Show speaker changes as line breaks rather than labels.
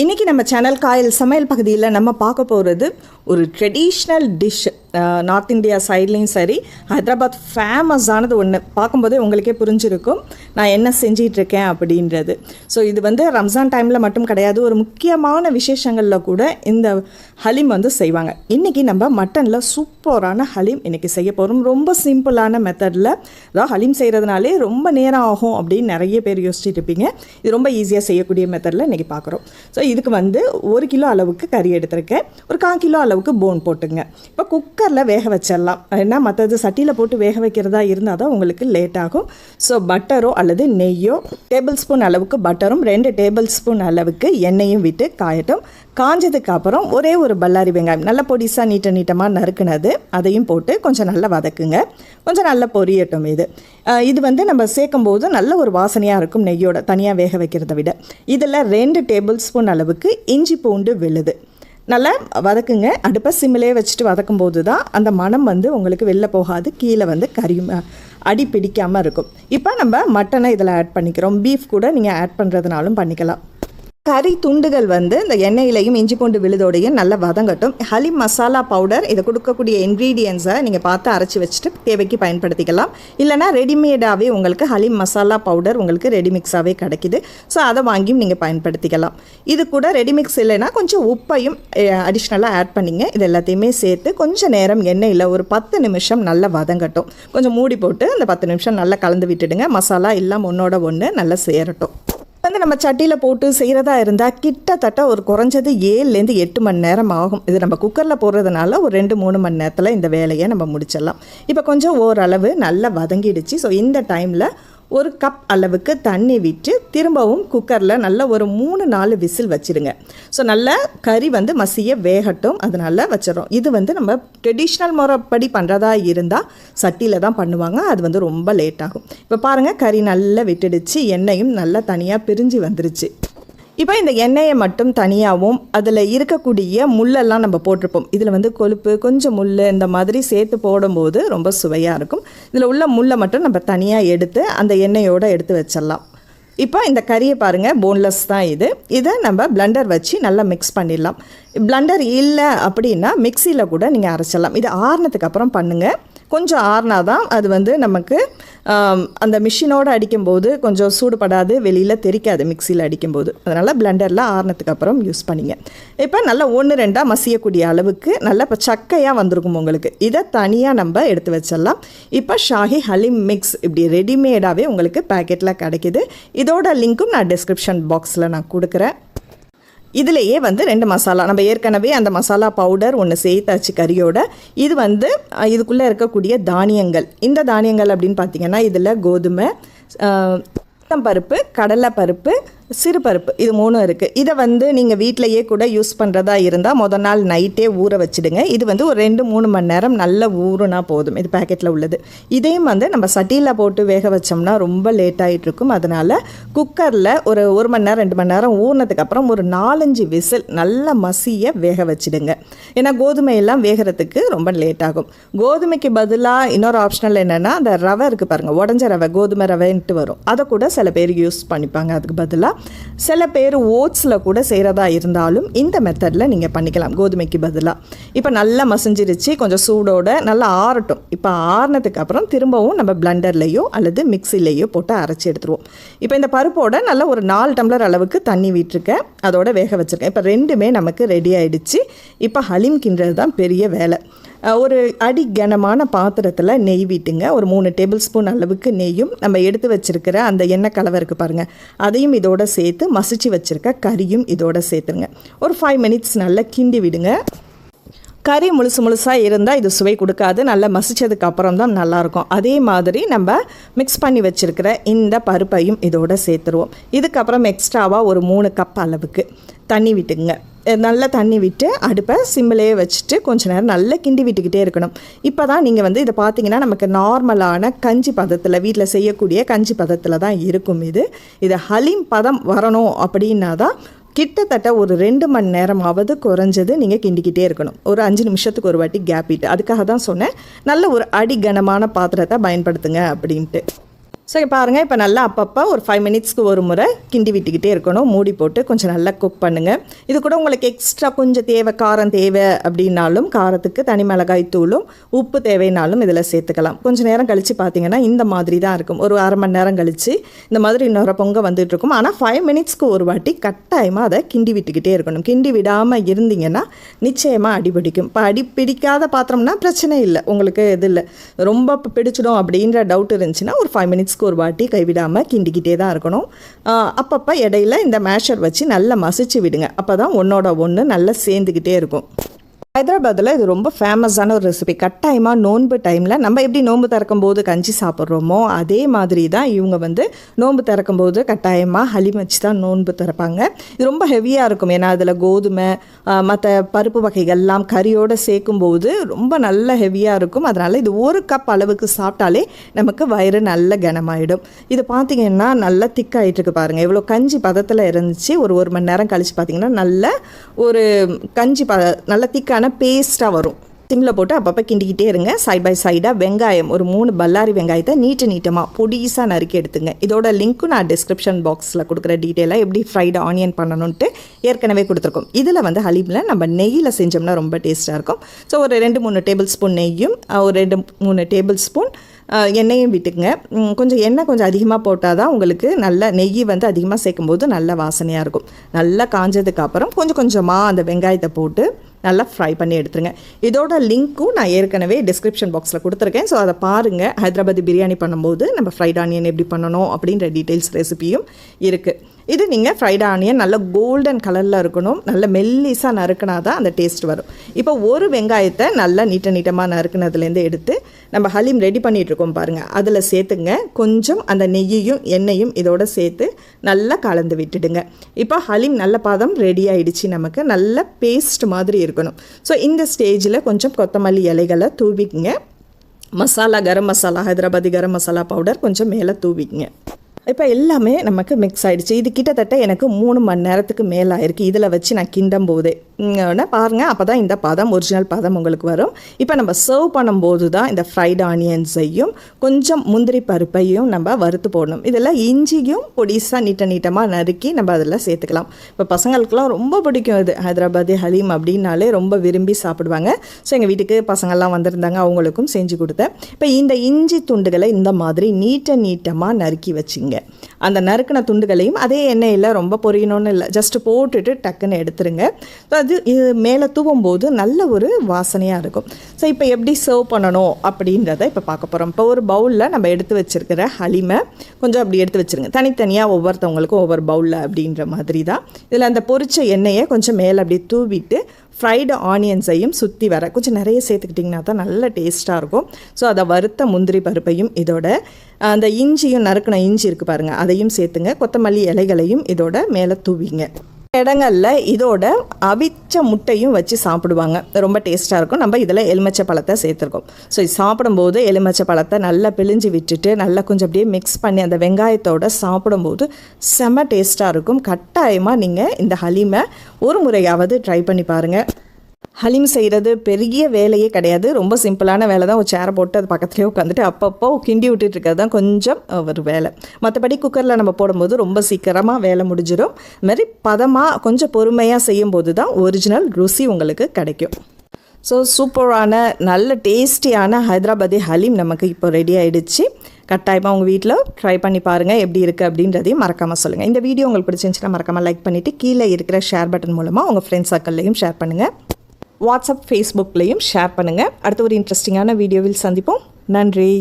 இன்றைக்கி நம்ம சேனல் காயல் சமையல் பகுதியில் நம்ம பார்க்க போகிறது ஒரு ட்ரெடிஷ்னல் டிஷ் நார்த் இந்தியா சைட்லேயும் சரி ஹைதராபாத் ஃபேமஸானது ஒன்று பார்க்கும்போதே உங்களுக்கே புரிஞ்சிருக்கும். நான் என்ன செஞ்சிகிட்ருக்கேன் அப்படின்றது. ஸோ இது வந்து ரம்ஜான் டைமில் மட்டும் கிடையாது. ஒரு முக்கியமான விசேஷங்களில் கூட இந்த ஹலீம் வந்து செய்வாங்க. இன்றைக்கி நம்ம மட்டனில் சூப்பரான ஹலீம் இன்றைக்கி செய்ய போகிறோம் ரொம்ப சிம்பிளான மெத்தடில் அதாவது ஹலீம் செய்கிறதுனாலே ரொம்ப நேரம் ஆகும் அப்படின்னு நிறைய பேர் யோசிச்சுட்டு இருப்பீங்க இது ரொம்ப ஈஸியாக செய்யக்கூடிய மெத்தடில் இன்றைக்கி பார்க்குறோம். ஸோ இதுக்கு வந்து ஒரு கிலோ அளவுக்கு கறி எடுத்திருக்கேன். ஒரு கால் கிலோ அளவுக்கு போன் போட்டுங்க. இப்போ குக்கரில் வேக வச்சிடலாம். ஏன்னா மற்றது சட்டியில் போட்டு வேக வைக்கிறதா இருந்தால் தான் உங்களுக்கு லேட் ஆகும். ஸோ பட்டரோ அல்லது நெய்யோ டேபிள் ஸ்பூன் அளவுக்கு பட்டரும் ரெண்டு டேபிள் ஸ்பூன் அளவுக்கு எண்ணெயும் விட்டு காயட்டும். காஞ்சதுக்கு அப்புறம் ஒரே ஒரு பல்லாரி வெங்காயம் நல்ல பொடிசாக நீட்ட நீட்டமாக நறுக்குனது. அதையும் போட்டு கொஞ்சம் நல்லா வதக்குங்க. கொஞ்சம் நல்லா பொரியட்டும் இது. இது வந்து நம்ம சேர்க்கும் போது நல்ல ஒரு வாசனையாக இருக்கும் நெய்யோட தனியாக வேக வைக்கிறத விட. இதில் ரெண்டு டேபிள் ஸ்பூன் அளவுக்கு இஞ்சி பூண்டு விழுது. நல்லா வதக்குங்க. அடுப்பை சிம்மிலே வச்சுட்டு வதக்கும் போது தான் அந்த மனம் வந்து உங்களுக்கு வெளில போகாது. கீழே வந்து கறி அடி பிடிக்காமல் இருக்கும். இப்போ நம்ம மட்டனை இதில் ஆட் பண்ணிக்கிறோம். பீஃப் கூட நீங்கள் ஆட் பண்ணுறதுனாலும் பண்ணிக்கலாம். கறி துண்டுகள் வந்து இந்த எண்ணெயிலையும் இஞ்சி பூண்டு விழுதோடையும் நல்லா வதங்கட்டும். ஹலிம் மசாலா பவுடர் இதை கொடுக்கக்கூடிய இன்க்ரீடியன்ஸை நீங்கள் பார்த்து அரைச்சி வச்சுட்டு தேவைக்கு பயன்படுத்திக்கலாம். இல்லைனா ரெடிமேடாகவே உங்களுக்கு ஹலிம் மசாலா பவுடர் உங்களுக்கு ரெடிமிக்ஸாகவே கிடைக்குது. ஸோ அதை வாங்கியும் நீங்கள் பயன்படுத்திக்கலாம். இது கூட ரெடிமிக்ஸ் இல்லைன்னா கொஞ்சம் உப்பையும் அடிஷ்னலாக ஆட் பண்ணிங்க. இது எல்லாத்தையுமே சேர்த்து கொஞ்சம் நேரம் எண்ணெயில் ஒரு பத்து நிமிஷம் நல்லா வதங்கட்டும். கொஞ்சம் மூடி போட்டு அந்த பத்து நிமிஷம் நல்லா கலந்து விட்டுடுங்க. மசாலா எல்லாம் ஒன்றோட ஒன்று நல்லா சேரட்டும். வந்து நம்ம சட்டியில் போட்டு செய்கிறதா இருந்தால் கிட்டத்தட்ட ஒரு குறைஞ்சது ஏழுலேருந்து எட்டு மணி நேரம் ஆகும். இது நம்ம குக்கரில் போடுறதுனால ஒரு ரெண்டு மூணு மணி நேரத்தில் இந்த வேலையை நம்ம முடிச்சிடலாம். இப்போ கொஞ்சம் ஓரளவு நல்லா வதங்கிடுச்சு. ஸோ இந்த டைமில் ஒரு கப் அளவுக்கு தண்ணி விட்டு திரும்பவும் குக்கரில் நல்ல ஒரு மூணு நாலு விசில் வச்சுருங்க. ஸோ நல்லா கறி வந்து மசிய வேகட்டும். அதனால் வச்சிடறோம். இது வந்து நம்ம ட்ரெடிஷ்னல் முறைப்படி பண்ணுறதா இருந்தால் சட்டியில் தான் பண்ணுவாங்க. அது வந்து ரொம்ப லேட் ஆகும். இப்போ பாருங்கள் கறி நல்லா விட்டுடுச்சு. எண்ணெயும் நல்லா தனியாக பிரிஞ்சு வந்துருச்சு. இப்போ இந்த எண்ணெயை மட்டும் தனியாகவும் அதில் இருக்கக்கூடிய முள்ளெல்லாம் நம்ம போட்டிருப்போம். இதில் வந்து கொழுப்பு கொஞ்சம் முள் இந்த மாதிரி சேர்த்து போடும்போது ரொம்ப சுவையாக இருக்கும். இதில் உள்ள முள்ளை மட்டும் நம்ம தனியாக எடுத்து அந்த எண்ணெயோடு எடுத்து வச்சிடலாம். இப்போ இந்த கறியை பாருங்கள் போன்லெஸ் தான் இது. இதை நம்ம பிளண்டர் வச்சு நல்லா மிக்ஸ் பண்ணிடலாம். பிளண்டர் இல்லை அப்படின்னா மிக்சியில் கூட நீங்கள் அரைச்சிடலாம். இது ஆறுனதுக்கு அப்புறம் பண்ணுங்கள் கொஞ்சம் ஆறுனா தான் அது வந்து நமக்கு அந்த மிஷினோடு அடிக்கும்போது கொஞ்சம் சூடுபடாது வெளியில் தெரிக்காது மிக்சியில் அடிக்கும்போது. அதனால் பிளெண்டரில் ஆறுனதுக்கு அப்புறம் யூஸ் பண்ணிங்க. இப்போ நல்லா ஒன்று ரெண்டாக மசியக்கூடிய அளவுக்கு நல்லா இப்போ சக்கையாக வந்திருக்கும் உங்களுக்கு. இதை தனியாக நம்ம எடுத்து வச்சிடலாம். இப்போ ஷாஹி ஹலிம் மிக்ஸ் இப்படி ரெடிமேடாகவே உங்களுக்கு பேக்கெட்டில் கிடைக்குது. இதோட லிங்க்கும் நான் டிஸ்கிரிப்ஷன் பாக்ஸில் நான் கொடுக்குறேன். இதுலேயே வந்து ரெண்டு மசாலா நம்ம ஏற்கனவே அந்த மசாலா பவுடர் ஒன்று சேர்த்தாச்சு கறியோட. இது வந்து இதுக்குள்ளே இருக்கக்கூடிய தானியங்கள். இந்த தானியங்கள் அப்படின்னு பார்த்தீங்கன்னா இதில் கோதுமை பருப்பு கடலை பருப்பு சிறுபருப்பு இது மூணும் இருக்குது இதை வந்து நீங்கள் வீட்டிலையே கூட யூஸ் பண்ணுறதா இருந்தால் மொதல் நாள் நைட்டே ஊற வச்சுடுங்க. இது வந்து ஒரு ரெண்டு மூணு மணி நேரம் நல்லா ஊறுனா போதும். இது பேக்கெட்டில் உள்ளது. இதையும் வந்து நம்ம சட்டியில் போட்டு வேக வச்சோம்னா ரொம்ப லேட் இருக்கும். அதனால் குக்கரில் ஒரு ஒரு மணி நேரம் ரெண்டு மணி நேரம் ஊறினதுக்கப்புறம் ஒரு நாலஞ்சு விசில் நல்லா மசிய வேக வச்சுடுங்க. ஏன்னா கோதுமை எல்லாம் வேகிறதுக்கு ரொம்ப லேட் ஆகும். கோதுமைக்கு பதிலாக இன்னொரு ஆப்ஷனல் என்னென்னா அந்த ரவை இருக்குது பாருங்கள் உடஞ்ச ரவை கோதுமை ரவைன்ட்டு வரும். அதை கூட சில பேர் யூஸ் பண்ணிப்பாங்க. அதுக்கு பதிலாக சில பேர் ஓட்ஸில் கூட செய்கிறதா இருந்தாலும் இந்த மெத்தடில் நீங்கள் பண்ணிக்கலாம் கோதுமைக்கு பதிலாக இப்போ நல்லா மசிஞ்சிருச்சு கொஞ்சம் சூடோட நல்லா ஆறட்டும். இப்போ ஆறுனதுக்கு அப்புறம் திரும்பவும் நம்ம பிளண்டர்லேயோ அல்லது மிக்சிலேயோ போட்டு அரைச்சி எடுத்துருவோம். இப்போ இந்த பருப்போட நல்லா ஒரு நாலு டம்ளர் அளவுக்கு தண்ணி விட்டுருக்கேன். அதோட வேக வச்சுருக்கேன். இப்போ ரெண்டுமே நமக்கு ரெடி ஆகிடுச்சு இப்போ ஹலீம் கிண்டுறது தான் பெரிய வேலை. ஒரு அடி கனமான பாத்திரத்தில் நெய் விட்டுங்க. ஒரு மூணு டேபிள் ஸ்பூன் அளவுக்கு நெய்யும் நம்ம எடுத்து வச்சிருக்கிற அந்த எண்ணெய் கலவை இருக்குது பாருங்கள் அதையும் இதோட சேர்த்து மசிச்சு வச்சிருக்க கறியும் இதோட சேர்த்துருங்க. ஒரு ஃபைவ் மினிட்ஸ் நல்லா கிண்டி விடுங்க. கறி முழுசு முழுசாக இருந்தால் இது சுவை கொடுக்காது. நல்லா மசிச்சதுக்கு அப்புறம் தான் நல்லாயிருக்கும். அதே மாதிரி நம்ம மிக்ஸ் பண்ணி வச்சுருக்கிற இந்த பருப்பையும் இதோட சேர்த்துருவோம். இதுக்கப்புறம் எக்ஸ்ட்ராவாக ஒரு மூணு கப் அளவுக்கு தண்ணி விட்டுங்க நல்லா தண்ணி விட்டு அடுப்பை சிம்மிலேயே வச்சுட்டு கொஞ்ச நேரம் நல்லா கிண்டி விட்டுக்கிட்டே இருக்கணும். இப்போ தான் நீங்கள் வந்து இதை பார்த்தீங்கன்னா நமக்கு நார்மலான கஞ்சி பதத்தில் வீட்டில் செய்யக்கூடிய கஞ்சி பதத்தில் தான் இருக்கும் இது. இது ஹலீம் பதம் வரணும் அப்படின்னா தான் கிட்டத்தட்ட ஒரு ரெண்டு மணி நேரமாவது குறைஞ்சது நீங்கள் கிண்டிக்கிட்டே இருக்கணும். ஒரு அஞ்சு நிமிஷத்துக்கு ஒரு வாட்டி கேப் இட்டு. அதுக்காக தான் சொன்னேன். நல்ல ஒரு அடி கனமான பாத்திரத்தை பயன்படுத்துங்க அப்படின்ட்டு. ஸோ பாருங்கள் இப்போ நல்லா அப்பப்போ ஒரு ஃபைவ் மினிட்ஸ்க்கு ஒரு முறை கிண்டி விட்டுக்கிட்டே இருக்கணும். மூடி போட்டு கொஞ்சம் நல்லா குக் பண்ணுங்கள் இது கூட உங்களுக்கு எக்ஸ்ட்ரா கொஞ்சம் தேவை காரம் தேவை அப்படின்னாலும் காரத்துக்கு தனி மிளகாய் தூளும் உப்பு தேவைனாலும் இதில் சேர்த்துக்கலாம். கொஞ்சம் நேரம் கழித்து பார்த்தீங்கன்னா இந்த மாதிரி தான் இருக்கும். ஒரு அரை மணி நேரம் கழித்து இந்த மாதிரி இன்னொரு பொங்க வந்துட்டு இருக்கும். ஆனால் ஃபைவ் மினிட்ஸ்க்கு ஒரு வாட்டி கட்டாயமாக அதை கிண்டி விட்டுக்கிட்டே இருக்கணும். கிண்டி விடாமல் இருந்தீங்கன்னா நிச்சயமாக அடிபிடிக்கும் இப்போ அடி பிடிக்காத பாத்திரம்னா பிரச்சனை இல்லை. உங்களுக்கு இது இல்லை. ரொம்ப பிடிச்சிடும் அப்படின்ற டவுட் இருந்துச்சுன்னா ஒரு ஃபைவ் மினிட்ஸ்க்கு ஒரு வாட்டி கைவிடாமல் கிண்டிக்கிட்டே தான் இருக்கணும். அப்பப்போ இடையில இந்த மேஷர் வச்சு நல்லா மசிச்சு விடுங்க. அப்போ தான் ஒன்றோட ஒன்று நல்லா சேர்ந்துக்கிட்டே இருக்கும். ஹைதராபாத்தில் இது ரொம்ப ஃபேமஸான ஒரு ரெசிபி கட்டாயமாக நோன்பு டைமில் நம்ம எப்படி நோன்பு திறக்கும் போது கஞ்சி சாப்பிட்றோமோ அதே மாதிரி தான் இவங்க வந்து நோன்பு திறக்கும் போது கட்டாயமாக ஹலிம் வச்சு தான் நோன்பு திறப்பாங்க. இது ரொம்ப ஹெவியாக இருக்கும். ஏன்னா அதில் கோதுமை மற்ற பருப்பு வகைகள்லாம் கறியோடு சேர்க்கும்போது ரொம்ப நல்ல ஹெவியாக இருக்கும். அதனால் இது ஒரு கப் அளவுக்கு சாப்பிட்டாலே நமக்கு வயிறு நல்ல கனமாயிடும். இது பார்த்திங்கன்னா நல்லா திக்காயிட்டு இருக்கு பாருங்கள் எவ்வளோ கஞ்சி பதத்தில் இருந்துச்சு. ஒரு ஒரு மணி நேரம் கழித்து பார்த்திங்கன்னா நல்ல ஒரு கஞ்சி ப நல்ல திக்கான பேஸ்ட்டாக வரும். சிம்மில் போட்டு அப்பப்போ கிண்டிக்கிட்டே இருங்க. சைட் பை சைடாக வெங்காயம் ஒரு மூணு பல்லாரி வெங்காயத்தை நீட்டு நீட்டமாக பொடிசாக நறுக்கி எடுத்துங்க. இதோட லிங்க்கும் நான் டிஸ்கிரிப்ஷன் பாக்ஸில் கொடுக்குற டீட்டெயிலாக எப்படி ஃப்ரைடு ஆனியன் பண்ணணுன்ட்டு ஏற்கனவே கொடுத்துருக்கோம். இதில் வந்து ஹலீமில் நம்ம நெய்யில் செஞ்சோம்னா ரொம்ப டேஸ்ட்டாக இருக்கும். ஸோ ஒரு ரெண்டு மூணு டேபிள் ஸ்பூன் நெய்யும் ஒரு ரெண்டு மூணு டேபிள் ஸ்பூன் எண்ணெயும் விட்டுக்குங்க. கொஞ்சம் எண்ணெய் கொஞ்சம் அதிகமாக போட்டால் தான் உங்களுக்கு நல்ல நெய் வந்து அதிகமாக சேர்க்கும்போது நல்ல வாசனையாக இருக்கும். நல்லா காஞ்சதுக்கு அப்புறம் கொஞ்சம் கொஞ்சமாக அந்த வெங்காயத்தை போட்டு நல்லா ஃப்ரை பண்ணி எடுத்துருங்க. இதோட லிங்க்கும் நான் ஏற்கனவே டிஸ்கிரிப்ஷன் பாக்ஸில் கொடுத்துருக்கேன். ஸோ அதை பாருங்கள் ஹைதராபாத் பிரியாணி பண்ணும்போது நம்ம ஃப்ரைட் ஆனியன் எப்படி பண்ணணும் அப்படின்ற டீட்டெயில்ஸ் ரெசிபியும் இருக்குது இது நீங்கள் ஃப்ரைட் ஆனியன் நல்ல கோல்டன் கலரில் இருக்கணும். நல்ல மெல்லிஸாக நறுக்கினா தான் அந்த டேஸ்ட் வரும். இப்போ ஒரு வெங்காயத்தை நல்லா நீட்ட நீட்டமாக நறுக்குனதுலேருந்து எடுத்து நம்ம ஹலீம் ரெடி பண்ணிகிட்ருக்கோம் பாருங்கள் அதில் சேர்த்துங்க. கொஞ்சம் அந்த நெய்யையும் எண்ணெயும் இதோட சேர்த்து நல்லா கலந்து விட்டுடுங்க. இப்போ ஹலீம் நல்ல பாதம் ரெடி ஆகிடுச்சு நமக்கு. நல்ல பேஸ்ட் மாதிரி இருக்கணும். ஸோ இந்த ஸ்டேஜில் கொஞ்சம் கொத்தமல்லி இலைகளை தூவிக்குங்க. மசாலா கரம் மசாலா ஹைதராபாதி கரம் மசாலா பவுடர் கொஞ்சம் மேலே தூவிக்குங்க. இப்போ எல்லாமே நமக்கு மிக்ஸ் ஆகிடுச்சு இது கிட்டத்தட்ட எனக்கு மூணு மணி நேரத்துக்கு மேலே ஆயிருக்கு இதில் வச்சு நான் கிண்டும் போதே. பாருங்கள் அப்போ தான் இந்த பதம் ஒரிஜினல் பதம் உங்களுக்கு வரும். இப்போ நம்ம சர்வ் பண்ணும்போது தான் இந்த ஃப்ரைட் ஆனியன்ஸையும் கொஞ்சம் முந்திரி பருப்பையும் நம்ம வறுத்து போடணும். இதில் இஞ்சியும் பொடிசாக நீட்ட நீட்டமாக நறுக்கி நம்ம அதில் சேர்த்துக்கலாம். இப்போ பசங்களுக்குலாம் ரொம்ப பிடிக்கும் இது. ஹைதராபாதி ஹலீம் அப்படின்னாலே ரொம்ப விரும்பி சாப்பிடுவாங்க. ஸோ எங்கள் வீட்டுக்கு பசங்கள்லாம் வந்திருந்தாங்க அவங்களுக்கும் செஞ்சு கொடுத்தேன். இப்போ இந்த இஞ்சி துண்டுகளை இந்த மாதிரி நீட்ட நீட்டமாக நறுக்கி வச்சிங்க. அந்த நறுக்கின துண்டுகளையும் அதே எண்ணெயில் ரொம்ப பொரியணும்னு இல்லை ஜஸ்ட் போட்டுட்டு டக்குன்னு எடுத்துருங்க. அது இது மேலே தூவும் போது நல்ல ஒரு வாசனையாக இருக்கும். ஸோ இப்போ எப்படி சர்வ் பண்ணணும் அப்படின்றத இப்போ பார்க்க போகிறோம் இப்போ ஒரு பவுலில் நம்ம எடுத்து வச்சுருக்கிற ஹலிமை கொஞ்சம் அப்படி எடுத்து வச்சுருங்க. தனித்தனியாக ஒவ்வொருத்தவங்களுக்கும் ஒவ்வொரு பவுலில் அப்படின்ற மாதிரி தான் இதில் அந்த பொரிச்ச எண்ணெயை கொஞ்சம் மேலே அப்படி தூவிட்டு ஃப்ரைடு ஆனியன்ஸையும் சுற்றி வர கொஞ்சம் நிறைய சேர்த்துக்கிட்டிங்கன்னா தான் நல்ல டேஸ்ட்டாக இருக்கும். ஸோ அதை வறுத்த முந்திரி பருப்பையும் இதோட அந்த இஞ்சியும் நறுக்கின இஞ்சி இருக்குது பாருங்கள் அதையும் சேர்த்துங்க. கொத்தமல்லி இலைகளையும் இதோட மேலே தூவிங்க. இடங்களில் இதோட அவிச்ச முட்டையும் வச்சு சாப்பிடுவாங்க. ரொம்ப டேஸ்ட்டாக இருக்கும். நம்ம இதில் எலுமிச்சை பழத்தை சேர்த்துருக்கோம். ஸோ இது சாப்பிடும்போது எலுமிச்சை பழத்தை நல்லா பிழிஞ்சு விட்டுட்டு நல்லா கொஞ்சம் அப்படியே மிக்ஸ் பண்ணி அந்த வெங்காயத்தோட சாப்பிடும்போது செம டேஸ்ட்டாக இருக்கும். கட்டாயமாக நீங்கள் இந்த ஹலீமை ஒரு முறையாவது ட்ரை பண்ணி பாருங்கள் ஹலீம் செய்கிறது பெரிய வேலையே கிடையாது. ரொம்ப சிம்பிளான வேலை தான் ஒரு சேரை போட்டு அது பக்கத்துலேயே உட்காந்துட்டு அப்பப்போ கிண்டி விட்டுட்டு இருக்கிறது தான் கொஞ்சம் ஒரு வேலை. மற்றபடி குக்கரில் நம்ம போடும்போது ரொம்ப சீக்கிரமாக வேலை முடிஞ்சிடும் மாதிரி பதமாக கொஞ்சம் பொறுமையாக செய்யும்போது தான் ஒரிஜினல் ருசி உங்களுக்கு கிடைக்கும். ஸோ சூப்பரான நல்ல டேஸ்டியான ஹைதராபாதி ஹலீம் நமக்கு இப்போ ரெடி ஆகிடுச்சு கட்டாயமாக உங்கள் வீட்டில் ட்ரை பண்ணி பாருங்கள் எப்படி இருக்குது அப்படின்றதையும் மறக்காமல் சொல்லுங்கள் இந்த வீடியோ உங்களுக்கு பிடிச்சிருந்துச்சுன்னா மறக்காமல் லைக் பண்ணிவிட்டு கீழே இருக்கிற ஷேர் பட்டன் மூலமாக உங்கள் ஃப்ரெண்ட்ஸ் சர்க்கிள்லையும் ஷேர் பண்ணுங்கள் வாட்ஸ்அப் ஃபேஸ்புக்லேயும் ஷேர் பண்ணுங்கள் அடுத்த ஒரு இன்ட்ரெஸ்டிங்கான வீடியோவில் சந்திப்போம். நன்றி.